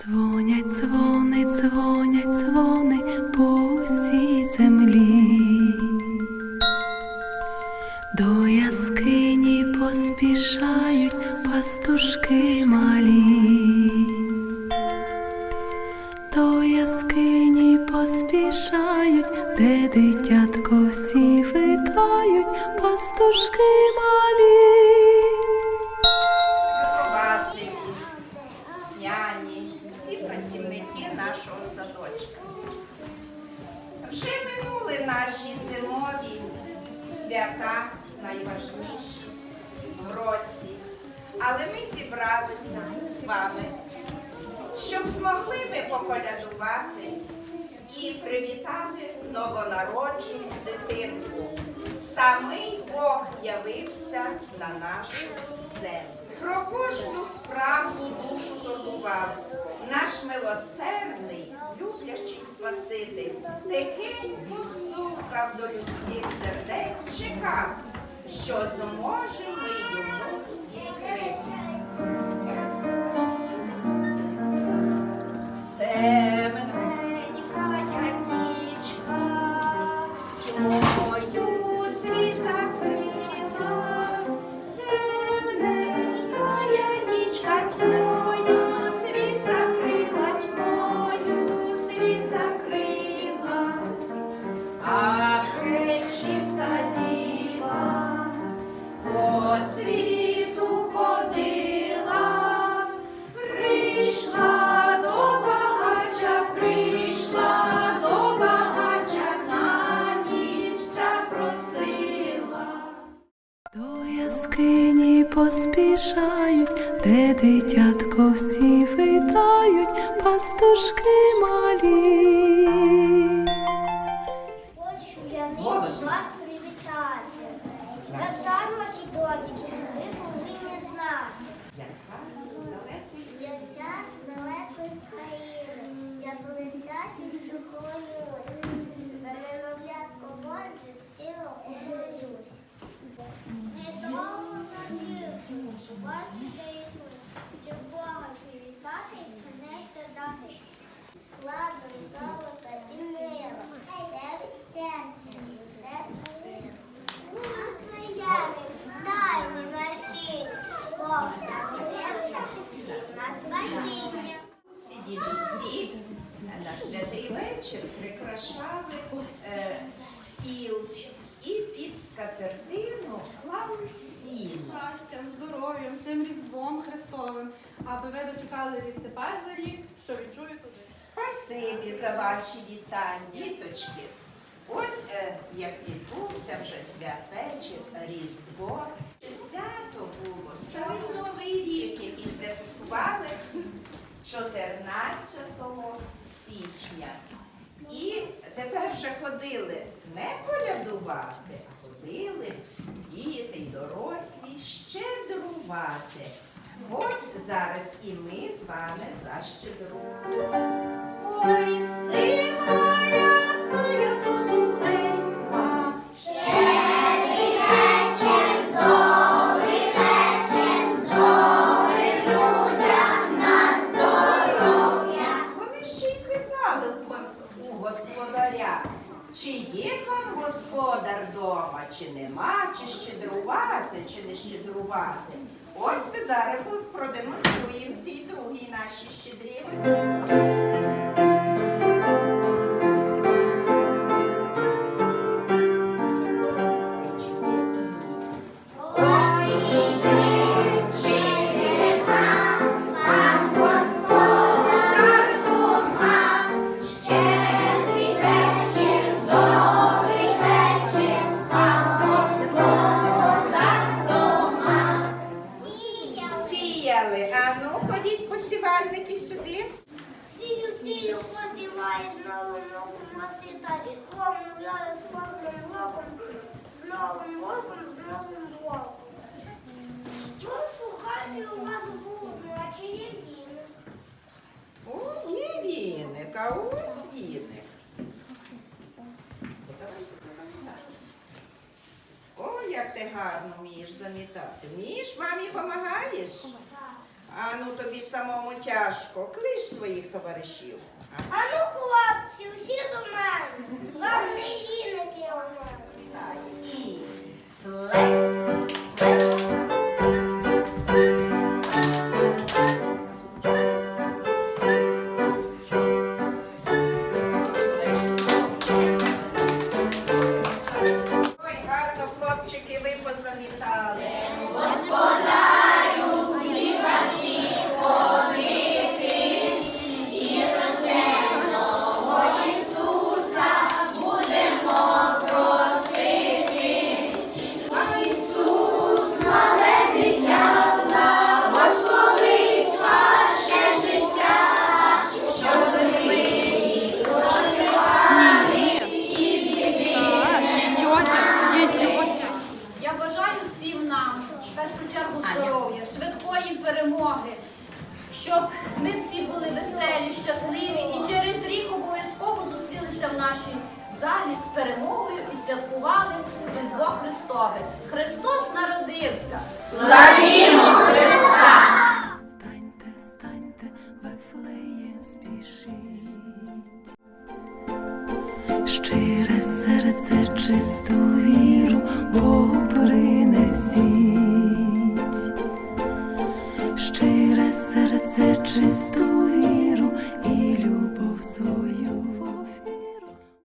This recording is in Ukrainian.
Дзвонять дзвони, дзвонять дзвони по усій землі. До яскині поспішають пастушки малі. До яскині поспішають, де дитятко всі витають, пастушки малі. Свята найважніші в році, але ми зібралися з вами, щоб змогли ми поколядувати і привітати новонароджену дитинку. Самий Бог явився на нашу землю. Про кожну справу душу турбувався. Наш милосердний, Спаситель, тихенько стукав до людських сердець, чекав, що зможе ми йому відкрити. Поспішають, де дитятко всі витають, пастушки малі. Хочу я нині вас привітати. Я саме дочки, ви повинні знати. Я час далекої країни, я близячістю хвилююсь. За немовлятко Боже щиро умилюсь. Вас Бога привітати принести захист. Ладно, золото і мило, все від серця і все сила. Настояли встайні на сіні, Бог народився на спасіння. Дідусі на святий вечір прикрашали е, стіл і під скатертину сіно. щастям, здоров'ям, цим Різдвом Христовим, аби ви дочекали відтепер за рік, що відчуєте ви. Спасибі за ваші вітання, діточки. Ось е, як відбувся вже святвечір, Різдво. Свято було старий Новий рік, який святкували 14 січня. І тепер вже ходили не колядувати, а ходили діти й дорослі щедрувати. Ось зараз і ми з вами защедруємо. Ой, сина, чи нема, чи щедрувати, чи не щедрувати. Ось ми зараз продемонструємо цій другій нашій щедрівці. Посіває з новим роком освітає. Кому я з кожним роком, з новим роком, з новим роком. Що шукати у вас було, а чи є діни? О, є віник, а ось віник. О, як ти гарно вмієш замітати. Вмієш, мамі допомагаєш? А ну тобі самому тяжко. Клич своїх товаришів. А ну, хлопці, усі до мене. Вам не віники у мене. І. щоб ми всі були веселі, щасливі і через рік обов'язково зустрілися в нашій залі з перемогою і святкували Різдво Христове. Христос народився! Встаньте, встаньте, Вифлеєм спішіть. Щире серце чисту